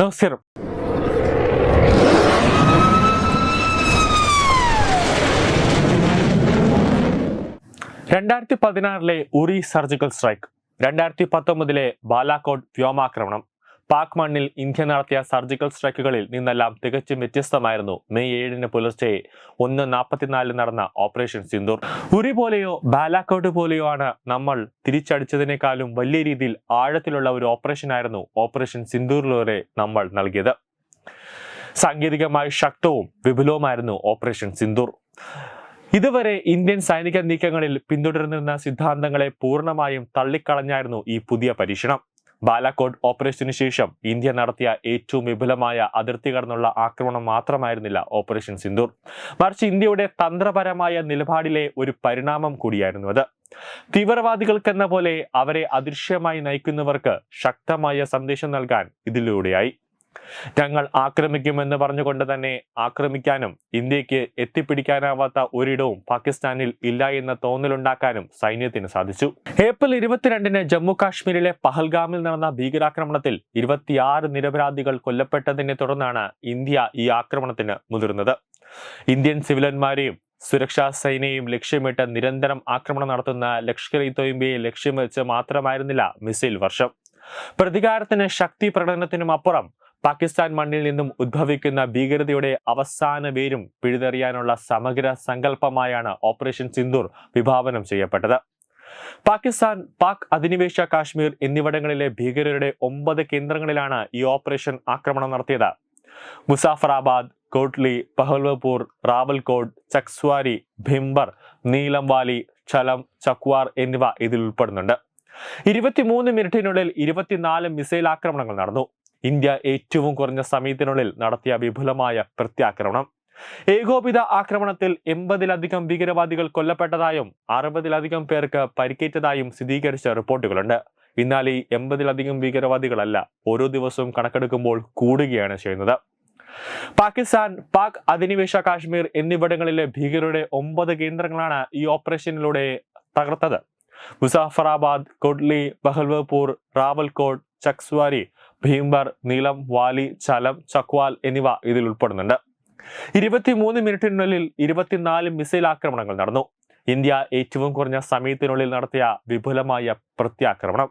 നമസ്കാരം രണ്ടായിരത്തി പതിനാറിലെ ഉറി സർജിക്കൽ സ്ട്രൈക്ക്. രണ്ടായിരത്തി പത്തൊമ്പതിലെ ബാലാക്കോട്ട് വ്യോമാക്രമണം. പാക് മണ്ണിൽ ഇന്ത്യ നടത്തിയ സർജിക്കൽ സ്ട്രൈക്കുകളിൽ നിന്നെല്ലാം തികച്ചും വ്യത്യസ്തമായിരുന്നു മെയ് ഏഴിന് പുലർച്ചെ ഒന്ന് നാൽപ്പത്തിനാലിൽ നടന്ന ഓപ്പറേഷൻ സിന്ദൂർ. ഉരി പോലെയോ ബാലാക്കോട്ട് പോലെയോ ആണ് നമ്മൾ തിരിച്ചടിച്ചതിനേക്കാളും വലിയ രീതിയിൽ ആഴത്തിലുള്ള ഒരു ഓപ്പറേഷൻ ആയിരുന്നു ഓപ്പറേഷൻ സിന്ദൂറിലൂടെ നമ്മൾ നൽകിയത്. സാങ്കേതികമായി ശക്തവും വിപുലവുമായിരുന്നു ഓപ്പറേഷൻ സിന്ദൂർ. ഇതുവരെ ഇന്ത്യൻ സൈനിക നീക്കങ്ങളിൽ പിന്തുടർന്നിരുന്ന സിദ്ധാന്തങ്ങളെ പൂർണമായും തള്ളിക്കളഞ്ഞായിരുന്നു ഈ പുതിയ പരീക്ഷണം. ബാലാക്കോട്ട് ഓപ്പറേഷനു ശേഷം ഇന്ത്യ നടത്തിയ ഏറ്റവും വിപുലമായ അതിർത്തി കടന്നുള്ള ആക്രമണം മാത്രമായിരുന്നില്ല ഓപ്പറേഷൻ സിന്ദൂർ. മറിച്ച് ഇന്ത്യയുടെ തന്ത്രപരമായ നിലപാടിലെ ഒരു പരിണാമം കൂടിയായിരുന്നു അത്. തീവ്രവാദികൾക്കെന്ന പോലെ അവരെ അദൃശ്യമായി നയിക്കുന്നവർക്ക് ശക്തമായ സന്ദേശം നൽകാൻ ഇതിലൂടെയായി. ഞങ്ങൾ ആക്രമിക്കുമെന്ന് പറഞ്ഞുകൊണ്ട് തന്നെ ആക്രമിക്കാനും ഇന്ത്യയ്ക്ക് എത്തിപ്പിടിക്കാനാവാത്ത ഒരിടവും പാകിസ്ഥാനിൽ ഇല്ല എന്ന തോന്നലുണ്ടാക്കാനും സൈന്യത്തിന് സാധിച്ചു. ഏപ്രിൽ ഇരുപത്തിരണ്ടിന് ജമ്മു കാശ്മീരിലെ പഹൽഗാമിൽ നടന്ന ഭീകരാക്രമണത്തിൽ ഇരുപത്തിയാറ് നിരപരാധികൾ കൊല്ലപ്പെട്ടതിനെ തുടർന്നാണ് ഇന്ത്യ ഈ ആക്രമണത്തിന് മുതിർന്നത്. ഇന്ത്യൻ സിവിലന്മാരെയും സുരക്ഷാ സേനയും ലക്ഷ്യമിട്ട് നിരന്തരം ആക്രമണം നടത്തുന്ന ലഷ്കർ ഇ തൊയ്ബയെ ലക്ഷ്യം വെച്ച് മാത്രമായിരുന്നില്ല മിസൈൽ വർഷം. പ്രതികാരത്തിന് ശക്തി പ്രകടനത്തിനും അപ്പുറം പാകിസ്ഥാൻ മണ്ണിൽ നിന്നും ഉദ്ഭവിക്കുന്ന ഭീകരതയുടെ അവസാന വേരും പിഴുതെറിയാനുള്ള സമഗ്ര സങ്കല്പമായാണ് ഓപ്പറേഷൻ സിന്ദൂർ വിഭാവനം ചെയ്യപ്പെട്ടത്. പാകിസ്ഥാൻ പാക് അധിനിവേശ കാശ്മീർ എന്നിവിടങ്ങളിലെ ഭീകരരുടെ ഒമ്പത് കേന്ദ്രങ്ങളിലാണ് ഈ ഓപ്പറേഷൻ ആക്രമണം നടത്തിയത്. മുസാഫറാബാദ് കോട്ട്ലി പഹൽവപൂർ റാവൽകോട് ചക്സ്വാരി ഭിംബർ നീലംവാലി ഛലം ചക്വാർ എന്നിവ ഇതിൽ ഉൾപ്പെടുന്നുണ്ട്. ഇരുപത്തിമൂന്ന് മിനിറ്റിനുള്ളിൽ ഇരുപത്തിനാല് മിസൈൽ ആക്രമണങ്ങൾ നടന്നു. ഇന്ത്യ ഏറ്റവും കുറഞ്ഞ സമയത്തിനുള്ളിൽ നടത്തിയ വിപുലമായ പ്രത്യാക്രമണം. ഏകോപിത ആക്രമണത്തിൽ എൺപതിലധികം ഭീകരവാദികൾ കൊല്ലപ്പെട്ടതായും അറുപതിലധികം പേർക്ക് പരിക്കേറ്റതായും സ്ഥിരീകരിച്ച റിപ്പോർട്ടുകളുണ്ട്. എന്നാൽ ഈ എൺപതിലധികം ഭീകരവാദികളല്ല ഓരോ ദിവസവും കണക്കെടുക്കുമ്പോൾ കൂടുകയാണ് ചെയ്യുന്നത്. പാകിസ്ഥാൻ പാക് അധിനിവേശ കാശ്മീർ എന്നിവിടങ്ങളിലെ ഭീകരരുടെ ഒമ്പത് കേന്ദ്രങ്ങളാണ് ഈ ഓപ്പറേഷനിലൂടെ തകർത്തത്. മുസാഫറാബാദ് കൊഡ്ലി ബഹൽവപൂർ റാവൽകോട്ട് ചക്സ്വാരി ഭീംബർ നീലം വാലി ചലം ചക്വാൽ എന്നിവ ഇതിൽ ഉൾപ്പെടുന്നുണ്ട്. ഇരുപത്തിമൂന്ന് മിനിറ്റിനുള്ളിൽ ഇരുപത്തിനാല് മിസൈൽ ആക്രമണങ്ങൾ നടന്നു. ഇന്ത്യ ഏറ്റവും കുറഞ്ഞ സമയത്തിനുള്ളിൽ നടത്തിയ വിപുലമായ പ്രത്യാക്രമണം.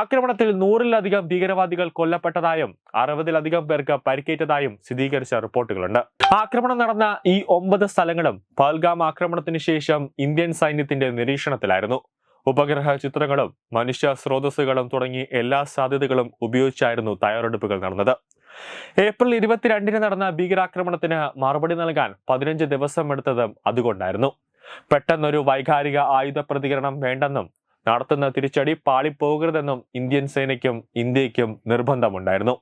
ആക്രമണത്തിൽ നൂറിലധികം ഭീകരവാദികൾ കൊല്ലപ്പെട്ടതായും അറുപതിലധികം പേർക്ക് പരിക്കേറ്റതായും സ്ഥിരീകരിച്ച റിപ്പോർട്ടുകളുണ്ട്. ആക്രമണം നടന്ന ഈ ഒമ്പത് സ്ഥലങ്ങളും പഹൽഗാം ആക്രമണത്തിന് ശേഷം ഇന്ത്യൻ സൈന്യത്തിന്റെ നിരീക്ഷണത്തിലായിരുന്നു. ഉപഗ്രഹ ചിത്രങ്ങളും മനുഷ്യ സ്രോതസ്സുകളും തുടങ്ങി എല്ലാ സാധ്യതകളും ഉപയോഗിച്ചായിരുന്നു തയ്യാറെടുപ്പുകൾ നടന്നത്. ഏപ്രിൽ ഇരുപത്തിരണ്ടിന് നടന്ന ഭീകരാക്രമണത്തിന് മറുപടി നൽകാൻ പതിനഞ്ച് ദിവസം എടുത്തതും അതുകൊണ്ടായിരുന്നു. പെട്ടെന്നൊരു വൈകാരിക ആയുധ പ്രതികരണം വേണ്ടെന്നും നടത്തുന്ന തിരിച്ചടി പാളിപ്പോകരുതെന്നും ഇന്ത്യൻ സേനയ്ക്കും ഇന്ത്യയ്ക്കും നിർബന്ധമുണ്ടായിരുന്നു.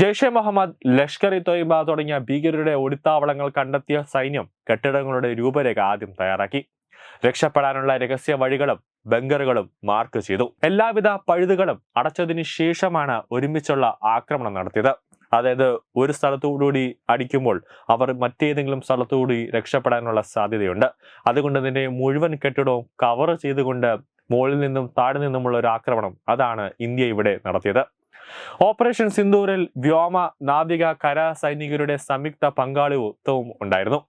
ജെയ്ഷെ മുഹമ്മദ് ലഷ്കർ ഇ തൊയ്ബ തുടങ്ങിയ ഭീകരരുടെ ഒളിത്താവളങ്ങൾ കണ്ടെത്തിയ സൈന്യം കെട്ടിടങ്ങളുടെ രൂപരേഖ ആദ്യം തയ്യാറാക്കി. രക്ഷപ്പെടാനുള്ള രഹസ്യ വഴികളും ബങ്കറുകളും മാർക്ക് ചെയ്തു. എല്ലാവിധ പഴുതുകളും അടച്ചതിന് ശേഷമാണ് ഒരുമിച്ചുള്ള ആക്രമണം നടത്തിയത്. അതായത് ഒരു സ്ഥലത്തുകൂടി അടിക്കുമ്പോൾ അവർ മറ്റേതെങ്കിലും സ്ഥലത്തുകൂടി രക്ഷപ്പെടാനുള്ള സാധ്യതയുണ്ട്. അതുകൊണ്ട് തന്നെ മുഴുവൻ കെട്ടിടവും കവർ ചെയ്തുകൊണ്ട് മുകളിൽ നിന്നും താഴെ നിന്നുമുള്ള ഒരു ആക്രമണം അതാണ് ഇന്ത്യ ഇവിടെ നടത്തിയത്. ഓപ്പറേഷൻ സിന്ദൂരിൽ വ്യോമ നാവിക കര സൈനികരുടെ സംയുക്ത പങ്കാളിത്തവും ഉണ്ടായിരുന്നു.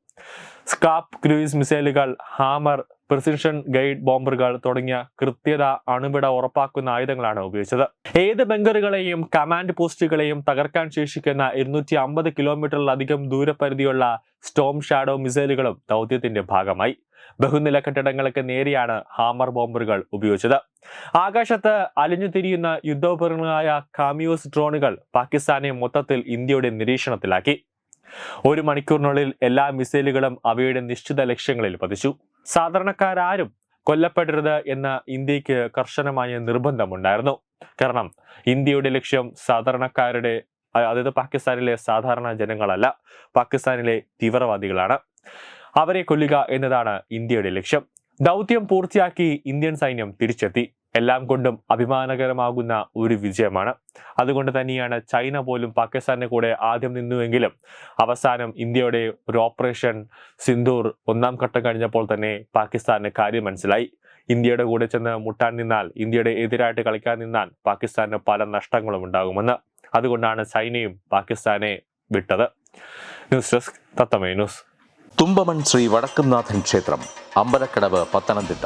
സ്കാപ്പ് ക്രൂയിസ് മിസൈലുകൾ ഹാമർ പ്രിസിഷൻ ഗൈഡ് ബോംബറുകൾ തുടങ്ങിയ കൃത്യത അണുവിട ഉറപ്പാക്കുന്ന ആയുധങ്ങളാണ് ഉപയോഗിച്ചത്. ഏത് ബങ്കറുകളെയും കമാൻഡ് പോസ്റ്റുകളെയും തകർക്കാൻ ശേഷിക്കുന്ന ഇരുന്നൂറ്റി അമ്പത് കിലോമീറ്ററിലധികം ദൂരപരിധിയുള്ള സ്റ്റോം ഷാഡോ മിസൈലുകളും ദൗത്യത്തിന്റെ ഭാഗമായി. ബഹുനില കെട്ടിടങ്ങൾക്ക് നേരെയാണ് ഹാമർ ബോംബറുകൾ ഉപയോഗിച്ചത്. ആകാശത്ത് അലിഞ്ഞു തിരിയുന്ന യുദ്ധോപകരണങ്ങളായ കാമിയോസ് ഡ്രോണുകൾ പാകിസ്ഥാനെ മൊത്തത്തിൽ ഇന്ത്യയുടെ നിരീക്ഷണത്തിലാക്കി. ഒരു മണിക്കൂറിനുള്ളിൽ എല്ലാ മിസൈലുകളും അവയുടെ നിശ്ചിത ലക്ഷ്യങ്ങളിൽ പതിച്ചു. സാധാരണക്കാരും കൊല്ലപ്പെടരുത് എന്ന ഇന്ത്യയ്ക്ക് കർശനമായ നിർബന്ധമുണ്ടായിരുന്നു. കാരണം ഇന്ത്യയുടെ ലക്ഷ്യം സാധാരണക്കാരുടെ അതായത് പാകിസ്ഥാനിലെ സാധാരണ ജനങ്ങളല്ല പാകിസ്ഥാനിലെ തീവ്രവാദികളാണ്. അവരെ കൊല്ലുക എന്നതാണ് ഇന്ത്യയുടെ ലക്ഷ്യം. ദൗത്യം പൂർത്തിയാക്കി ഇന്ത്യൻ സൈന്യം തിരിച്ചെത്തി. എല്ലാം കൊണ്ടും അഭിമാനകരമാകുന്ന ഒരു വിജയമാണ്. അതുകൊണ്ട് തന്നെയാണ് ചൈന പോലും പാകിസ്ഥാന്റെ കൂടെ ആദ്യം നിന്നുവെങ്കിലും അവസാനം ഇന്ത്യയുടെ ഒരു ഓപ്പറേഷൻ സിന്ധൂർ ഒന്നാം ഘട്ടം കഴിഞ്ഞപ്പോൾ തന്നെ പാകിസ്ഥാന് കാര്യം മനസ്സിലായി. ഇന്ത്യയുടെ കൂടെ ചെന്ന് മുട്ടാൻ നിന്നാൽ ഇന്ത്യയുടെ എതിരായിട്ട് കളിക്കാൻ നിന്നാൽ പാകിസ്ഥാന് പല നഷ്ടങ്ങളും ഉണ്ടാകുമെന്ന്. അതുകൊണ്ടാണ് ചൈനയും പാകിസ്ഥാനെ വിട്ടത്. News desk Thathame news. Thumpamon Sree Vadakkunnathan ക്ഷേത്രം അമ്പലക്കടവ് പത്തനംതിട്ട.